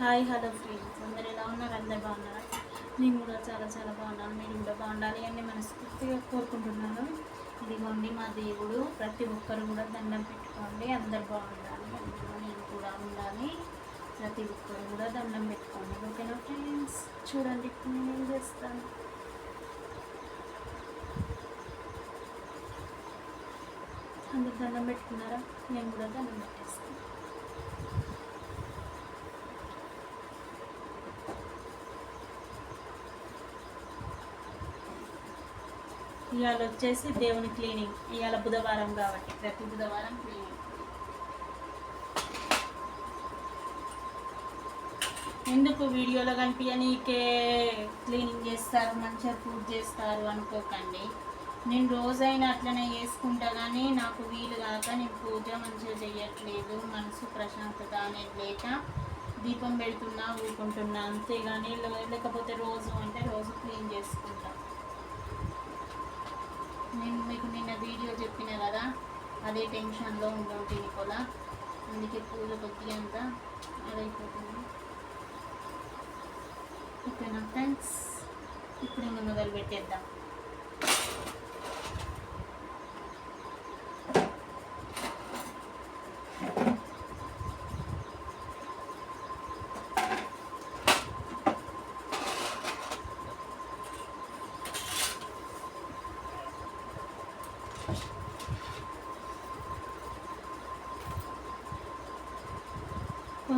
Hi hello friends. అందరు ఎలా ఉన్నారు? అందరు బాగున్నారా? నేను కూడా చాలా చాలా బాగున్నాను. మీరు కూడా బాగుండాలి అని మనస్ఫూర్తిగా కోరుకుంటున్నాను. ఇదిగోండి మా దేవుడు ప్రతి ఒక్కరు కూడా దండం పెట్టుకోండి. అందరు బాగుండాలి. అందులో నేను కూడా ఉండాలి. ప్రతి ఒక్కరు కూడా దండం పెట్టుకోండి. ఓకేనా ఫ్రెండ్స్? చూడండి ఇప్పుడు నేను ఏం చేస్తాను? అందరు దండం పెట్టుకున్నారా? నేను కూడా దండం పెట్టేస్తాను. ఇవాళ వచ్చేసి దేవుని క్లీనింగ్ ఇవాళ బుధవారం కాబట్టి ప్రతి బుధవారం క్లీనింగ్ ఎందుకు వీడియోలో కనిపించనీకే క్లీనింగ్ చేస్తారు మంచిగా పూజ చేస్తారు అనుకోకండి. నేను రోజైనా అట్లనే చేసుకుంటా కానీ నాకు వీలు కాక నేను పూజ మంచిగా చేయట్లేదు మనసు ప్రశాంతత అనేది లేక దీపం పెడుతున్నా ఊరుకుంటున్నా అంతేగాని లేకపోతే రోజు అంటే రోజు క్లీన్ చేసుకుంటా. నేను మీకు నిన్న వీడియో చెప్పిన కదా అదే టెన్షన్లో ఉంటుంది కూడా అందుకే పూజ కొద్ది అంతా అదైపోతుంది ఓకేనా ఫ్రెండ్స్? ఇప్పుడు మొదలు పెట్టేద్దాం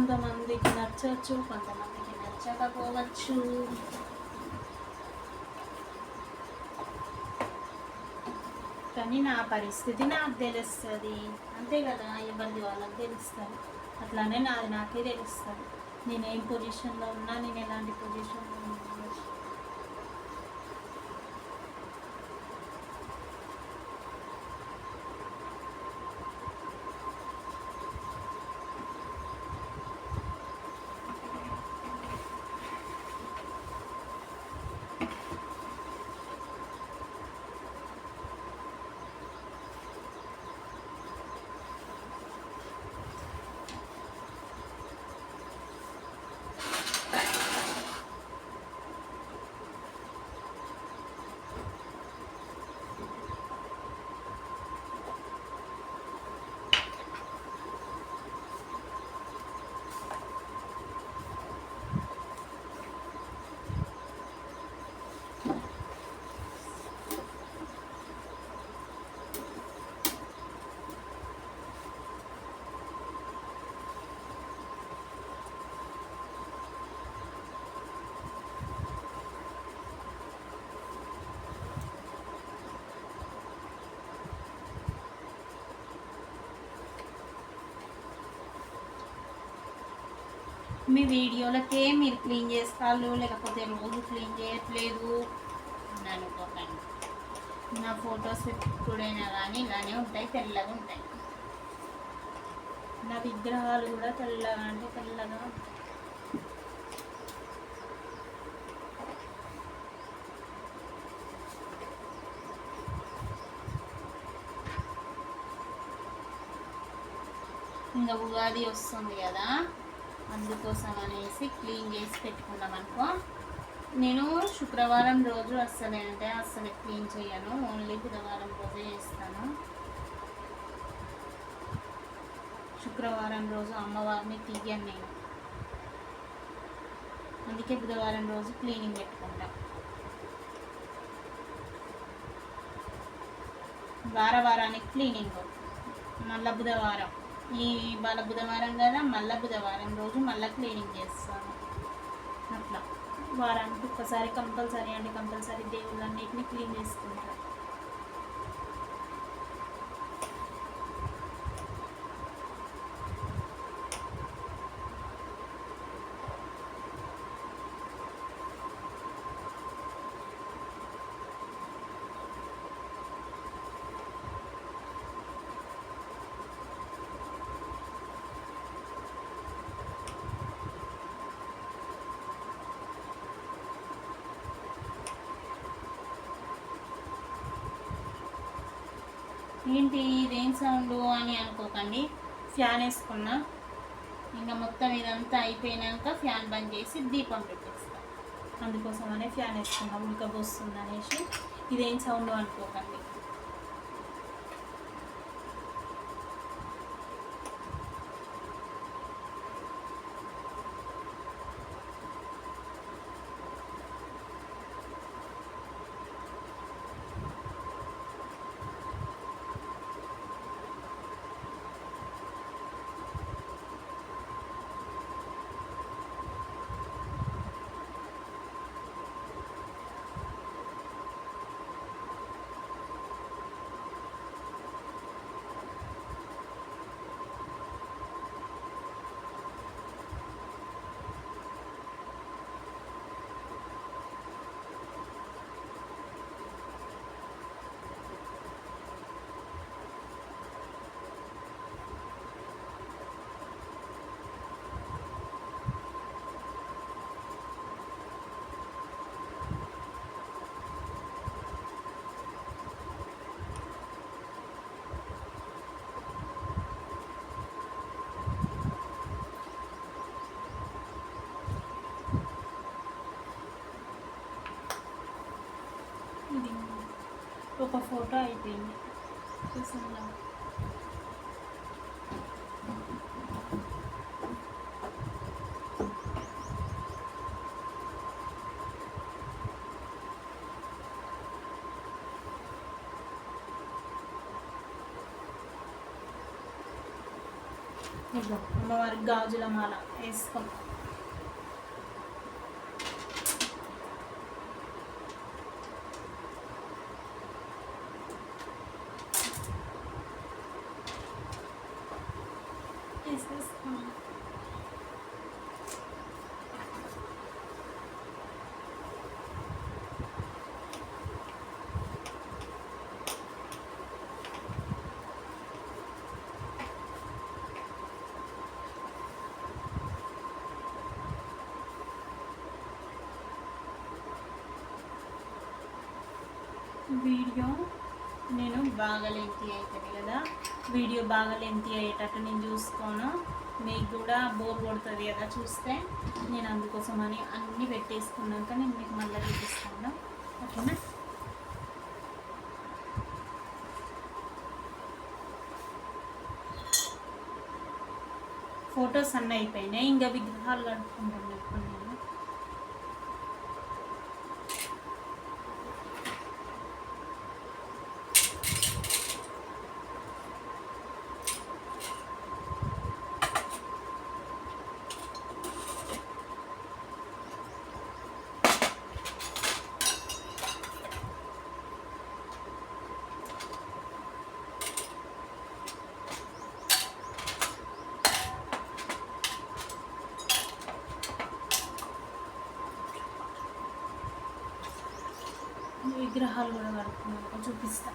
కొంతమందికి నచ్చవచ్చు కొంతమందికి నచ్చకపోవచ్చు. కానీ నా పరిస్థితి నాకు తెలుస్తుంది. అంతే కదా ఇబ్బంది వాళ్ళకి తెలుస్తుంది. అట్లానే నాది నాకే తెలుస్తుంది. నేను ఏం పొజిషన్లో ఉన్నా నేను ఎలాంటి పొజిషన్లో ఉన్నా మీ వీడియోలకే మీరు క్లీన్ చేస్తారు? లేకపోతే రోజు క్లీన్ చేయట్లేదు? అని అనుకోకండి నా ఫొటోస్ ఎప్పుడైనా కానీ ఇలానే ఉంటాయి తెల్లగా ఉంటాయి. నా విగ్రహాలు కూడా తెల్లగా అంటే తెల్లగా ఉంటాయి. ఇంకా ఉగాది వస్తుంది కదా? అందుకోసం అనేసి క్లీన్ చేసి పెట్టుకున్నాం అనుకో. నేను శుక్రవారం రోజు అస్సలు అంటే అస్సలు క్లీన్ చేయను ఓన్లీ బుధవారం రోజే చేస్తాను. శుక్రవారం రోజు అమ్మవారిని తీయను నేను. అందుకే బుధవారం రోజు క్లీనింగ్ పెట్టుకుంటా. వార వారానికి క్లీనింగ్. మళ్ళా బుధవారం. ఈ వాళ్ళ బుధవారం కదా మళ్ళీ బుధవారం రోజు మళ్ళీ క్లీనింగ్ చేస్తాను. అట్లా. వారానికి ఒక్కసారి కంపల్సరీ అంటే కంపల్సరీ దేవుళ్ళన్నిటిని క్లీన్ చేసుకుంటాను ఏంటి ఇదేం సౌండ్ అని అనుకోకండి. ఫ్యాన్ వేసుకున్నా. ఇంకా మొత్తం ఇదంతా అయిపోయినాక ఫ్యాన్ బంద్ చేసి దీపం పెట్టేస్తాను అందుకోసమనే ఫ్యాన్ వేసుకున్నాం. ఉడకబోస్తుంది అనేసి. ఇదేం సౌండ్ అనుకోకండి. ఒక ఫోటో అయిపోయింది చూసిందా ఇదిగో అమ్మవారికి గాజుల మాల వేసుకో వీడియో నేను బాగా లెంతి అవుతుంది కదా. వీడియో బాగా లెంతి అయ్యేటట్టు నేను చూసుకోను. మీకు కూడా బోర్ కొడుతుంది కదా చూస్తే. నేను అందుకోసం అని అన్నీ పెట్టేసుకున్నాక నేను మీకు మళ్ళీ చూపిస్తాను. ఓకేనా? ఫొటోస్ అన్నీ అయిపోయినాయి. ఇంకా విగ్రహాలు కడుక్కుంటాను ఇప్పుడు నేను విగ్రహాలు కూడా కడుక్కున్నాక చూపిస్తా.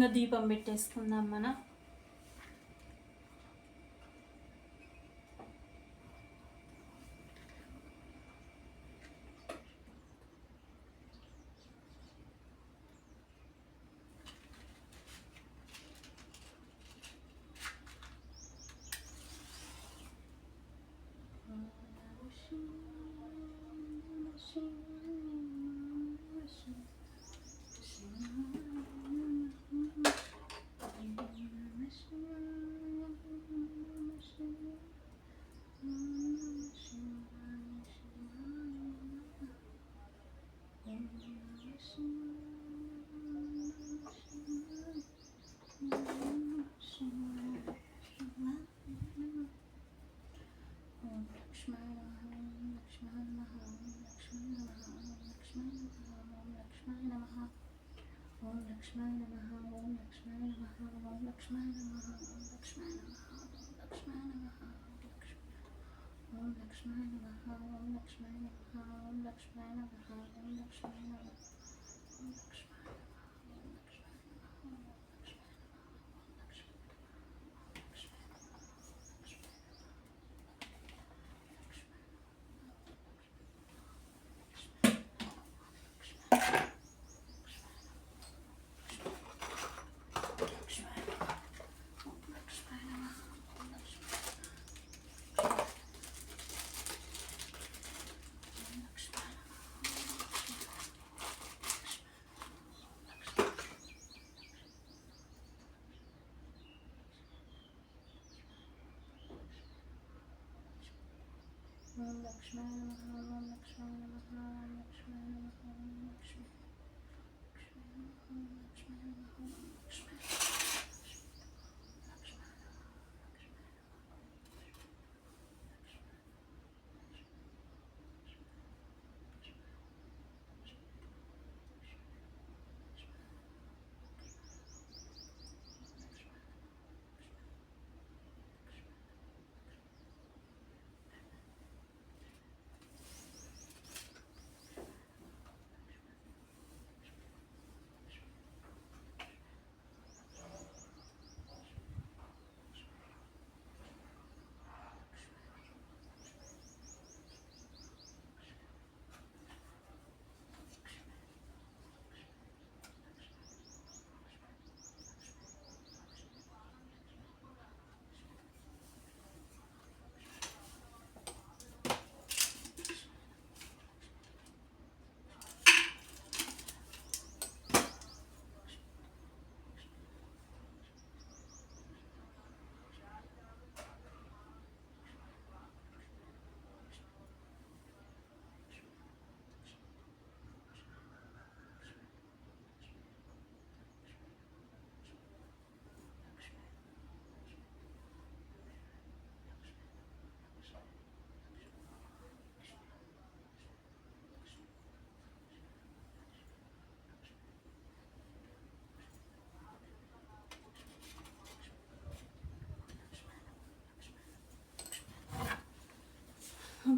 ఇంకా దీపం పెట్టేసుకుందాం మనం. லக்ஷ்மண நமஹா ஓம் லக்ஷ்மண நமஹா ஓம் லக்ஷ்மண நமஹா ஓம் லக்ஷ்மண நமஹா ஓம் லக்ஷ்மண நமஹா ஓம் லக்ஷ்மண நமஹா ஓம் லக்ஷ்மண நமஹா ஓம் லக்ஷ்மண நமஹா ஓம் லக்ஷ்மண நமஹா ஓம் லக்ஷ்மண நமஹா ஓம் லக்ஷ்மண Lakshman, Lakshman.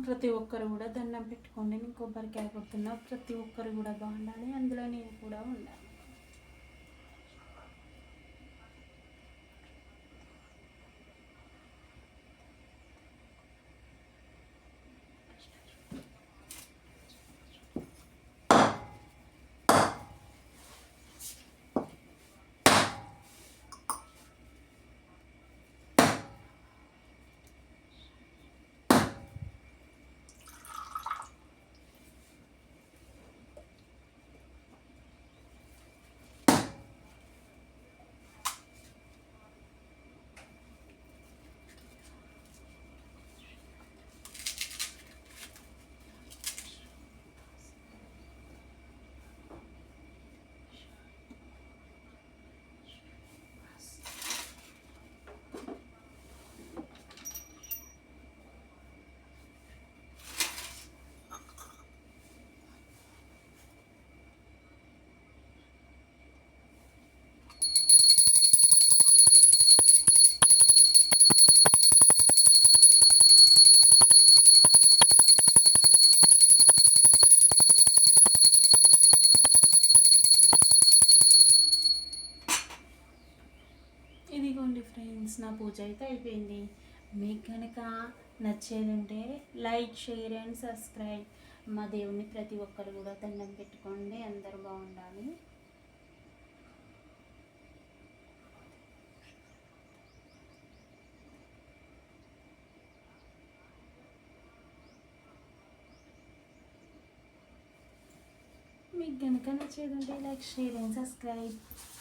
ప్రతి ఒక్కరు కూడా దండం పెట్టుకోండి. నేను కొబ్బరికాయ కొడుతున్నా. ప్రతి ఒక్కరు కూడా బాగుండాలి. అందులో నేను కూడా ఉండాలి. పూజ అయితే అయిపోయింది. మీకు కనుక నచ్చేదంటే లైక్ షేర్ అండ్ సబ్స్క్రైబ్. మా దేవుని ప్రతి ఒక్కరు కూడా దండం పెట్టుకోండి. అందరూ బాగుండాలి. మీకు కనుక నచ్చేదంటే లైక్ షేర్ అండ్ సబ్స్క్రైబ్.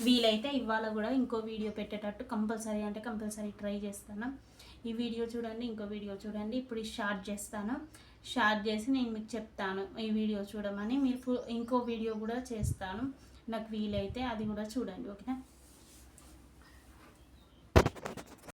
వీలైతే ఇవాళ కూడా ఇంకో వీడియో పెట్టేటట్టు కంపల్సరీ అంటే కంపల్సరీ ట్రై చేస్తాను. ఈ వీడియో చూడండి ఇంకో వీడియో చూడండి. ఇప్పుడు షార్ట్ చేస్తాను. షార్ట్ చేసి నేను మీకు చెప్తాను. ఈ వీడియో చూడమని మీరు ఇంకో వీడియో కూడా చేస్తాను. నాకు వీలైతే అది కూడా చూడండి ఓకేనా?